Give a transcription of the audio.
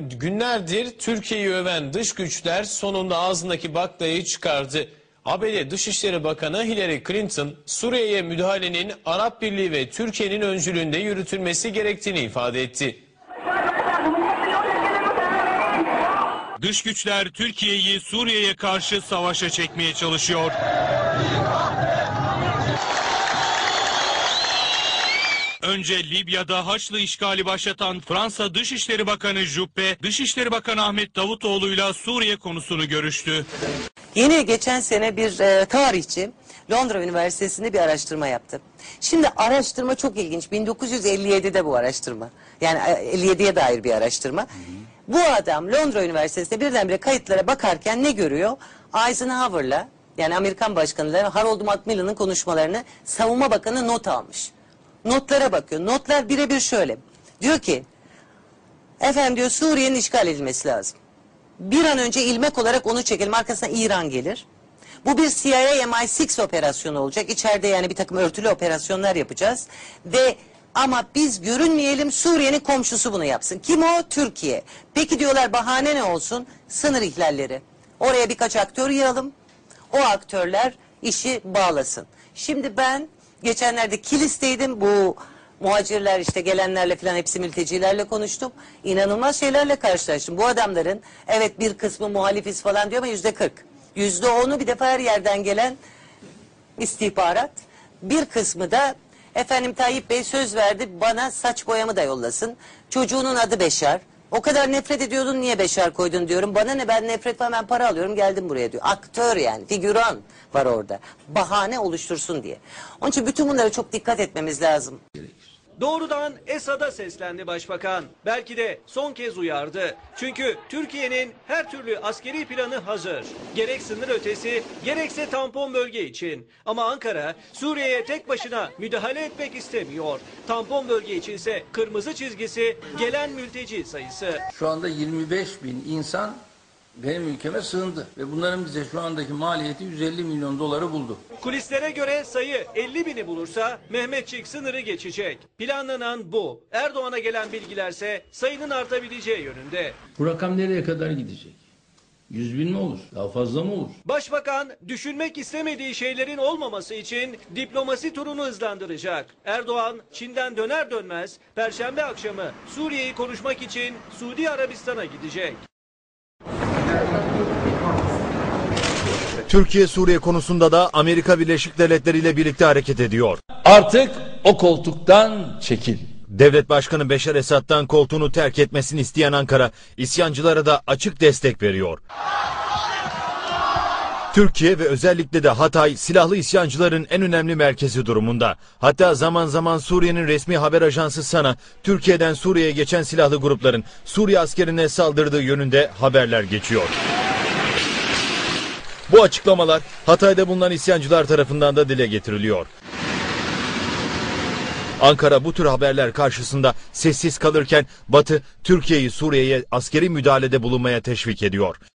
Günlerdir Türkiye'yi öven dış güçler sonunda ağzındaki baklayı çıkardı. ABD Dışişleri Bakanı Hillary Clinton, Suriye'ye müdahalenin Arap Birliği ve Türkiye'nin öncülüğünde yürütülmesi gerektiğini ifade etti. Dış güçler Türkiye'yi Suriye'ye karşı savaşa çekmeye çalışıyor. Önce Libya'da Haçlı işgali başlatan Fransa Dışişleri Bakanı Juppé, Dışişleri Bakanı Ahmet Davutoğlu'yla Suriye konusunu görüştü. Yeni geçen sene bir e, tarihçi Londra Üniversitesi'nde bir araştırma yaptı. Şimdi araştırma çok ilginç. 1957'de bu araştırma. Yani e, 57'ye dair bir araştırma. Bu adam Londra Üniversitesi'nde birdenbire kayıtlara bakarken ne görüyor? Eisenhower'la yani Amerikan başkanıyla Harold Macmillan'ın konuşmalarını savunma bakanı not almış. Notlara bakıyor. Notlar birebir şöyle. Diyor ki efendim diyor Suriye'nin işgal edilmesi lazım. Bir an önce ilmek olarak onu çekelim. Arkasına İran gelir. Bu bir CIA MI6 operasyonu olacak. İçeride yani bir takım örtülü operasyonlar yapacağız. Ve ama biz görünmeyelim Suriye'nin komşusu bunu yapsın. Kim o? Türkiye. Peki diyorlar bahane ne olsun? Sınır ihlalleri. Oraya birkaç aktör yığalım. O aktörler işi bağlasın. Şimdi ben geçenlerde Kilis'teydim. Bu muhacirler işte gelenlerle falan hepsi mültecilerle konuştum. İnanılmaz şeylerle karşılaştım. Bu adamların evet bir kısmı muhalifiz falan diyor ama yüzde kırk. Yüzde onu bir defa her yerden gelen istihbarat. Bir kısmı da efendim Tayyip Bey söz verdi bana saç boyamı da yollasın. Çocuğunun adı Beşar. O kadar nefret ediyordun niye Beşar koydun diyorum. Bana ne ben nefret falan ben para alıyorum geldim buraya diyor. Aktör yani figüran var orada. Bahane oluştursun diye. Onun için bütün bunlara çok dikkat etmemiz lazım. Doğrudan Esad'a seslendi başbakan. Belki de son kez uyardı. Çünkü Türkiye'nin her türlü askeri planı hazır. Gerek sınır ötesi gerekse tampon bölge için. Ama Ankara Suriye'ye tek başına müdahale etmek istemiyor. Tampon bölge içinse kırmızı çizgisi gelen mülteci sayısı. Şu anda 25 bin insan benim ülkeme sığındı. Ve bunların bize şu andaki maliyeti 150 milyon doları buldu. Kulislere göre sayı 50 bini bulursa Mehmetçik sınırı geçecek. Planlanan bu. Erdoğan'a gelen bilgilerse sayının artabileceği yönünde. Bu rakam nereye kadar gidecek? 100 bin mi olur? Daha fazla mı olur? Başbakan düşünmek istemediği şeylerin olmaması için diplomasi turunu hızlandıracak. Erdoğan Çin'den döner dönmez Perşembe akşamı Suriye'yi konuşmak için Suudi Arabistan'a gidecek. Türkiye Suriye konusunda da Amerika Birleşik Devletleri ile birlikte hareket ediyor. Artık o koltuktan çekil. Devlet Başkanı Beşar Esad'dan koltuğunu terk etmesini isteyen Ankara, isyancılara da açık destek veriyor. Türkiye ve özellikle de Hatay silahlı isyancıların en önemli merkezi durumunda. Hatta zaman zaman Suriye'nin resmi haber ajansı SANA, Türkiye'den Suriye'ye geçen silahlı grupların Suriye askerine saldırdığı yönünde haberler geçiyor. Bu açıklamalar Hatay'da bulunan isyancılar tarafından da dile getiriliyor. Ankara bu tür haberler karşısında sessiz kalırken Batı Türkiye'yi Suriye'ye askeri müdahalede bulunmaya teşvik ediyor.